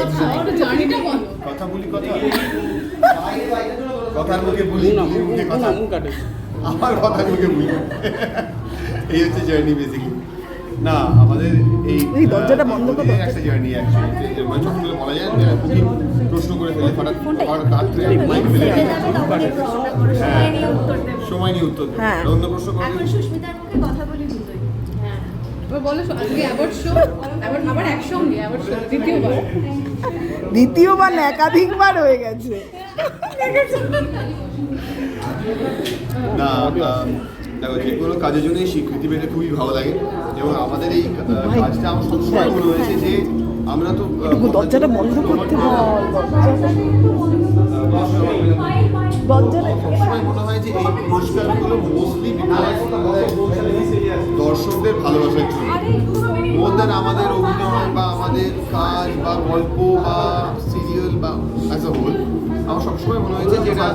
কথা বলো কথা বলি কথা কথার মুখে বলি মুখে কথা। আমার কথার মুখে বলি। এই হচ্ছে জার্নি বেসিক্যালি না আমাদের এই এই দরজাটা বন্ধ করো, একটা জার্নি অ্যাকচুয়ালি মানে বলা যায় না খুবই প্রশ্ন করে ফেলে হঠাৎ হঠাৎ মাইক ফেলে হ্যাঁ সময় নিয়ে উত্তর দেবে। হ্যাঁ। অন্য প্রশ্ন করলে এখন সুস্মিতার মুখে কথা বলি হ্যাঁ। বলো আজকে অ্যাওয়ার্ড শো আবার আবার একসঙ্গে অ্যাওয়ার্ড শো দ্বিতীয়বার। দ্বিতীয়বার না একাধিকবার হয়ে গেছে। না দেখো যে কোনো কাজের জন্যই স্বীকৃতি পেতে খুবই ভালো লাগে এবং আমাদের এই কাজটা আমার সবসময় মনে হয়েছে যে আমরা তো দরজাটা বন্ধ করতে সবসময় মনে হয় যে এই পুরস্কারগুলো মোস্টলি দর্শকদের ভালোবাসার জন্য। মোর দেন আমাদের অভিনয় বা আমাদের কাজ বা গল্প বা সিরিয়াল বা অ্যাজ আ হোল আমার সবসময় মনে হয়েছে যে এটা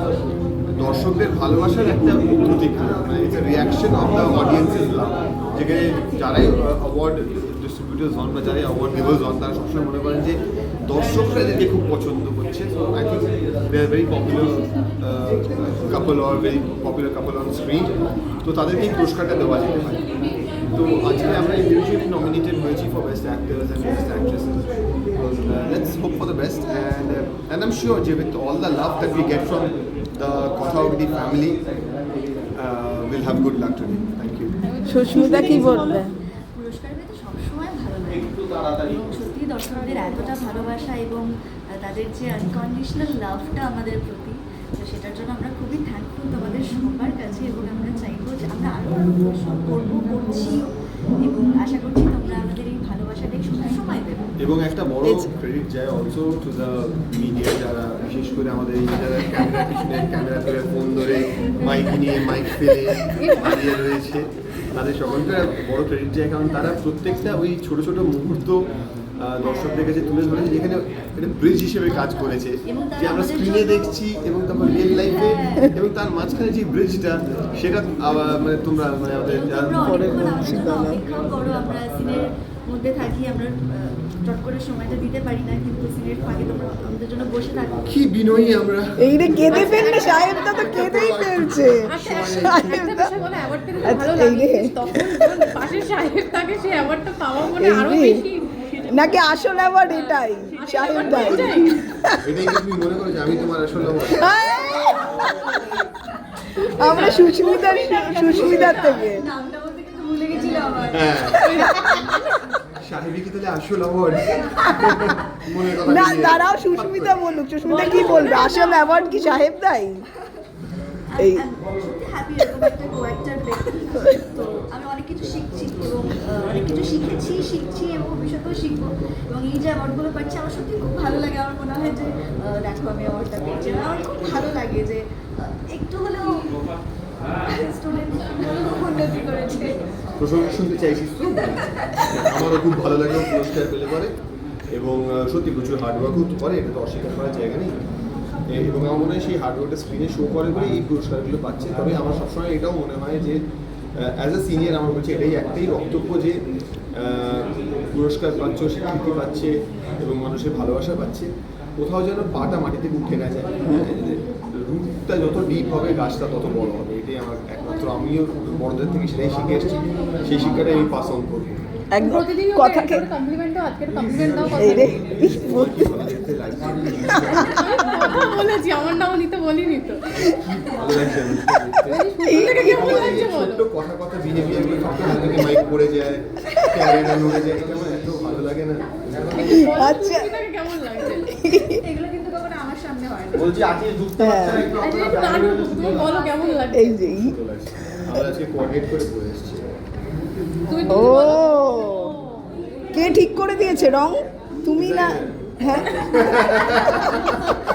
দর্শকদের ভালোবাসার একটা প্রতীক। মানে it's reaction of the audiences love যেখানে যারাই অ্যাওয়ার্ড ডিস্ট্রিবিউটার্স হন বা যারাই অ্যাওয়ার্ড গিভার্স হন তারা সবসময় মনে করেন যে দর্শকরা এদেরকে খুব পছন্দ করছে। So I think they are very popular couple or very popular couple on screen তো তাদেরকে এই পুরস্কারটা দেওয়া যেতে পারে। তো আজকে আমরা ইন্ডিভিজুয়ালি নমিনেটেড হয়েছি for best actors and best actresses let's hope for the best and and I am sure যে with all the love that we get from the Kotha of the family will have good luck today thank you Susmita কি বলবে? পুরস্কার পেতে সবসময় ভালো লাগে। দর্শকদের এতটা ভালোবাসা এবং তাদের যে আনকন্ডিশনাল লাভটা আমাদের প্রতি তো সেটার জন্য আমরা খুবই থ্যাঙ্কফুল তোমাদের সবার কাছে এবং আমরা চাইব যে আমরা আরও পরিশ্রম করব করছি এবং আশা করছি তোমরা আমাদের এই ভালোবাসাটাই সবসময় দেবে। এবং একটা বড় ক্রেডিট যায় অলসো টু দ্য মিডিয়া যারা বিশেষ করে আমাদের এই যারা ক্যামেরা পিছনে ক্যামেরা ধরে ফোন ধরে মাইক নিয়ে মাইক ফেলে দাঁড়িয়ে রয়েছে তাদের সকলকে বড় ক্রেডিট যায়। কারণ তারা প্রত্যেকটা ওই ছোট ছোট মুহূর্ত দর্শকদের কাছে তুলে ধরেছে যেখানে একটা ব্রিজ হিসেবে কাজ করেছে যে আমরা স্ক্রিনে দেখছি এবং তারপর রিয়েল লাইফে এবং তার মাঝখানে যে ব্রিজটা সেটা আবার মানে তোমরা মানে আমাদের মধ্যে থাকি আমরা চট করে সময়টা দিতে পারি না কিন্তু সিনের ফাঁকে তোমরা আমাদের জন্য বসে থাকো। কি বিনয়ী আমরা। এই রে কেঁদে ফেললে সাহেবটা তো কেঁদেই ফেলছে। আচ্ছা ভালো লাগে তখন পাশে সাহেব থাকে সেই অ্যাওয়ার্ডটা পাওয়া মানে আরও বেশি নাকি আসল অ্যাওয়ার্ড এটাই? সাহেব আসলে আমার? সুস্মিতার সুস্মিতার থেকে। হ্যাঁ। না দাঁড়াও সুস্মিতা বলুক। সুস্মিতা কি বলবে? আসল অ্যাওয়ার্ড কি সাহেব দাই এই আমি সত্যি হ্যাপি এরকম একটা কো-অ্যাক্টর তো আমি অনেক কিছু শিখছি এবং অনেক কিছু শিখেছি শিখছি এবং ভবিষ্যতেও শিখব। এবং এই যে অ্যাওয়ার্ডগুলো পাচ্ছি আমার সত্যি খুব ভালো লাগে। আমার মনে হয় যে দেখো আমি অ্যাওয়ার্ডটা পেয়েছি। আমার খুব ভালো লাগে যে একটু হলেও স্টুডেন্ট উন্নতি করেছে। প্রশংসা শুনতে চাইছিস তো আমারও খুব ভালো লাগে পুরস্কার পেলে পরে। এবং সত্যি প্রচুর হার্ডওয়ার্কও তো করে এটা তো অস্বীকার করার জায়গা নেই। এবং আমার মনে হয় সেই হার্ডওয়ার্কটা স্ক্রিনে শো করে বলে এই পুরস্কারগুলো পাচ্ছে। তবে আমার সবসময় এটাও মনে হয় যে অ্যাজ এ সিনিয়র আমার বলছে এটাই একটাই বক্তব্য যে পুরস্কার পাচ্ছ স্বীকৃতি পাচ্ছে এবং মানুষের ভালোবাসা পাচ্ছে। কোথাও যেন পাটা মাটিতে উঠে না যায়। রুটটা যত ডিপ হবে গাছটা তত বড় হবে। এটাই আমার একমাত্র আমিও বড়দের থেকে সেটাই শিখে এসেছি। সেই শিক্ষাটাই আমি পাস অন করব। একদম কথাকে কমপ্লিমেন্ট দাও আজকে কমপ্লিমেন্ট দাও। কথা বলেছি আমার নাম নিতে বলিনি তো। ছোট্ট কথা কথা মাইক পড়ে যায় ক্যামেরা নড়ে যায় এত ভালো লাগে না। আচ্ছা। কেমন লাগছে এগুলো কিন্তু কখনো আমার সামনে হয় না। বলছি আজকে হ্যাঁ। তুমি বলো কেমন এই যে এই- ভালো লাগছে। আমরা আজকে কোঅর্ডিনেট করে পড়ে এসেছি। ও। কে ঠিক করে দিয়েছে? রং? তুমি না হ্যাঁ?